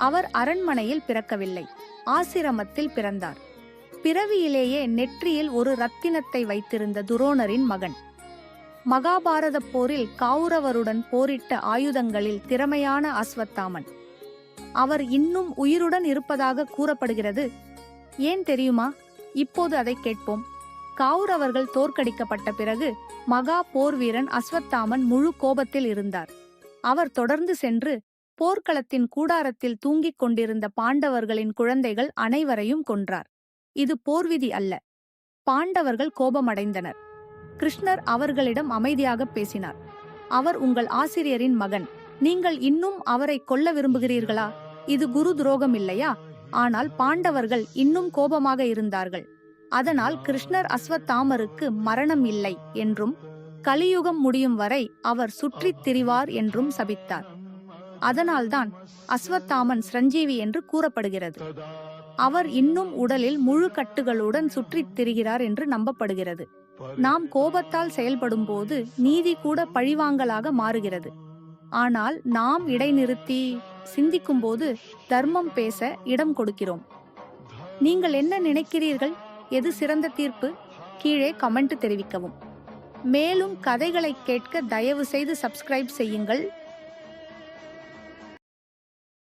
அவர் அரண்மனையில் பிறக்கவில்லை. ஆசிரமத்தில் பிறந்தார். பிறவியிலேயே நெற்றியில் ஒரு ரத்தினத்தை வைத்திருந்த துரோணரின் மகன். மகாபாரத போரில் கௌரவருடன் போரிட்ட ஆயுதங்களில் திறமையான அஸ்வத்தாமன். அவர் இன்னும் உயிருடன் இருப்பதாக கூறப்படுகிறது. ஏன் தெரியுமா? இப்போது அதை கேட்போம். கௌரவர்கள் தோற்கடிக்கப்பட்ட பிறகு மகா போர் வீரன் அஸ்வத்தாமன் முழு கோபத்தில் இருந்தார். அவர் தொடர்ந்து சென்று போர்க்களத்தின் கூடாரத்தில் தூங்கிக் கொண்டிருந்த பாண்டவர்களின் குழந்தைகள் அனைவரையும் கொன்றார். இது போர்விதி அல்ல. பாண்டவர்கள் கோபமடைந்தனர். கிருஷ்ணர் அவர்களிடம் அமைதியாக பேசினார். அவர் உங்கள் ஆசிரியரின் மகன். நீங்கள் இன்னும் அவரை கொல்ல விரும்புகிறீர்களா? இது குரு துரோகம் இல்லையா? ஆனால் பாண்டவர்கள் இன்னும் கோபமாக இருந்தார்கள். அதனால் கிருஷ்ணர் அஸ்வத்தாமருக்கு மரணம் இல்லை என்றும் கலியுகம் முடியும் வரை அவர் சுற்றித் திரிவார் என்றும் சபித்தார். அதனால்தான் அஸ்வத்தாமன் சிரஞ்சீவி என்று கூறப்படுகிறது. அவர் இன்னும் உடலில் முழு கட்டுகளுடன் சுற்றித் திரிகிறார் என்று நம்பப்படுகிறது. நாம் கோபத்தால் செயல்படும்போது நீதி கூட பழிவாங்கலாக மாறுகிறது. ஆனால் நாம் இடைநிறுத்தி சிந்திக்கும்போது தர்மம் பேச இடம் கொடுக்கிறோம். நீங்கள் என்ன நினைக்கிறீர்கள்? எது சிறந்த தீர்ப்பு? கீழே கமெண்ட் தெரிவிக்கவும். மேலும் கதைகளை கேட்க தயவு செய்து சப்ஸ்கிரைப் செய்யுங்கள்.